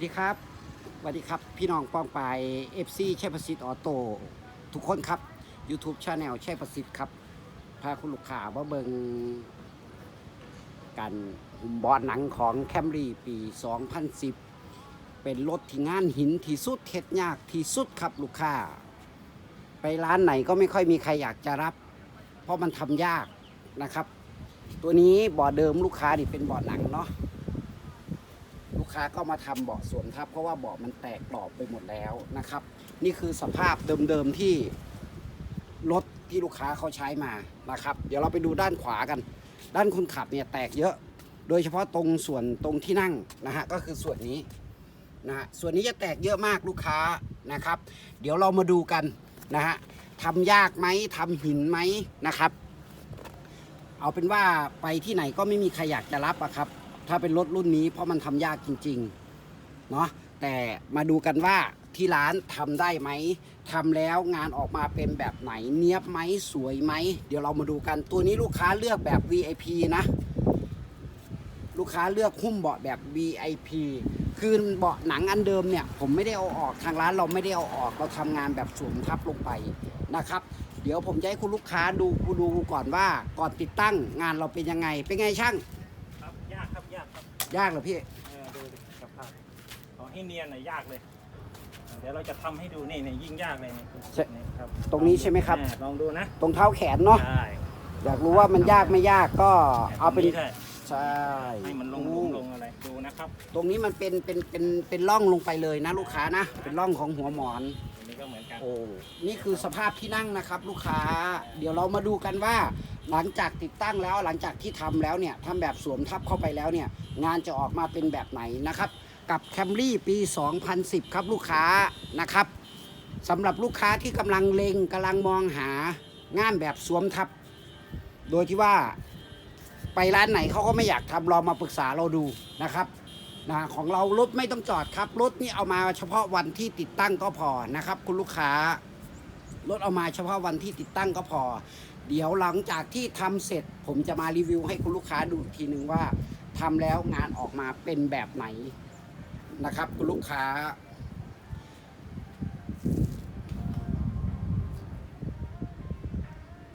สดีครับสวัสดีครับ พี่น้องป้องปาย FC แช่ประสิทธิ์ออโต้ทุกคนครับ YouTube c h anel แช่ประสิทธิ์ครับ พาคุณลูกค้ามาเบิงกันบอลหนังของแคมรี่ปี 2010 เป็นรถที่งานหินที่สุดเท็ดยากที่สุดครับลูกค้า ไปร้านไหนก็ไม่ค่อยมีใครอยากจะรับ เพราะมันทำยากนะครับ ตัวนี้เบาะเดิมลูกค้านี่เป็นเบาะหนังเนาะ ค้าก็มาทำเบาะสวมทับ เพราะว่าเบาะมันแตกกรอบไปหมดแล้วนะครับ นี่คือสภาพเดิมๆที่รถที่ลูกค้าเขาใช้มานะครับ เดี๋ยวเราไปดูด้านขวากัน ด้านคนขับเนี่ยแตกเยอะ โดยเฉพาะตรงส่วนตรงที่นั่งนะฮะก็คือส่วนนี้นะฮะส่วนนี้จะแตกเยอะมากลูกค้านะครับ เดี๋ยวเรามาดูกันนะฮะทำยากไหมทำหินไหมนะครับ เอาเป็นว่าไปที่ไหนก็ไม่มีใครอยากจะรับอะครับ ถ้าเป็นรถรุ่นนี้เพราะมันทำยากจริงๆเนาะแต่มาดูกันว่าที่ร้านทำได้ไหมทำแล้วงานออกมาเป็นแบบไหนเนียบไหมสวยไหม เดี๋ยวเรามาดูกันตัวนี้ลูกค้าเลือกแบบ VIP นะ ลูกค้าเลือกหุ้มเบาะแบบ VIP คือเบาะหนังอันเดิมเนี่ย ผมไม่ได้เอาออกทางร้านเราไม่ได้เอาออกเราทำงานแบบสวมทับลงไปนะครับ เดี๋ยวผมจะให้คุณลูกค้าดูดูก่อนว่าก่อนติดตั้งงานเราเป็นยังไงเป็นไงช่าง ยากเหรอพี่ เออดูดิสภาพขอให้เนียนหน่อยยากเลย เดี๋ยวเราจะทำให้ดูนี่นี่ยิ่งยากเลยนี่ใช่นี่ครับตรงนี้ใช่ไหมครับ อ่าลองดูนะตรงเท้าแขนเนาะใช่อยากรู้ว่ามันยากไม่ยากก็เอาเป็นตรงด้วยใช่ให้มันลงลงลงอะไรดูนะครับตรงนี้มันเป็นเป็นเป็นเป็นร่องลงไปเลยนะลูกค้านะเป็นร่องของหัวหมอน อันนี้ก็เหมือนกันโอ้นี่คือสภาพที่นั่งนะครับ ลูกค้า เดี๋ยวเรามาดูกันว่า หลังจากติดตั้งแล้วหลังจากที่ทำแล้วเนี่ยทำแบบสวมทับเข้าไปแล้วเนี่ย งานจะออกมาเป็นแบบไหนนะครับ กับแคมรี่ปี 2010 ครับลูกค้านะครับสำหรับลูกค้าที่กำลังเลงกำลังมองหางานแบบสวมทับ โดยที่ว่าไปร้านไหนเขาก็ไม่อยากทำลองมาปรึกษาเราดูนะครับนะของเรารถไม่ต้องจอดครับ รถนี่เอามาเฉพาะวันที่ติดตั้งก็พอนะครับ คุณลูกค้ารถเอามาเฉพาะวันที่ติดตั้งก็พอ เดี๋ยวหลังจากที่ทำเสร็จ ผมจะมารีวิวให้คุณลูกค้าดูอีกทีหนึ่งว่า ทำแล้วงานออกมาเป็นแบบไหนนะครับคุณลูกค้า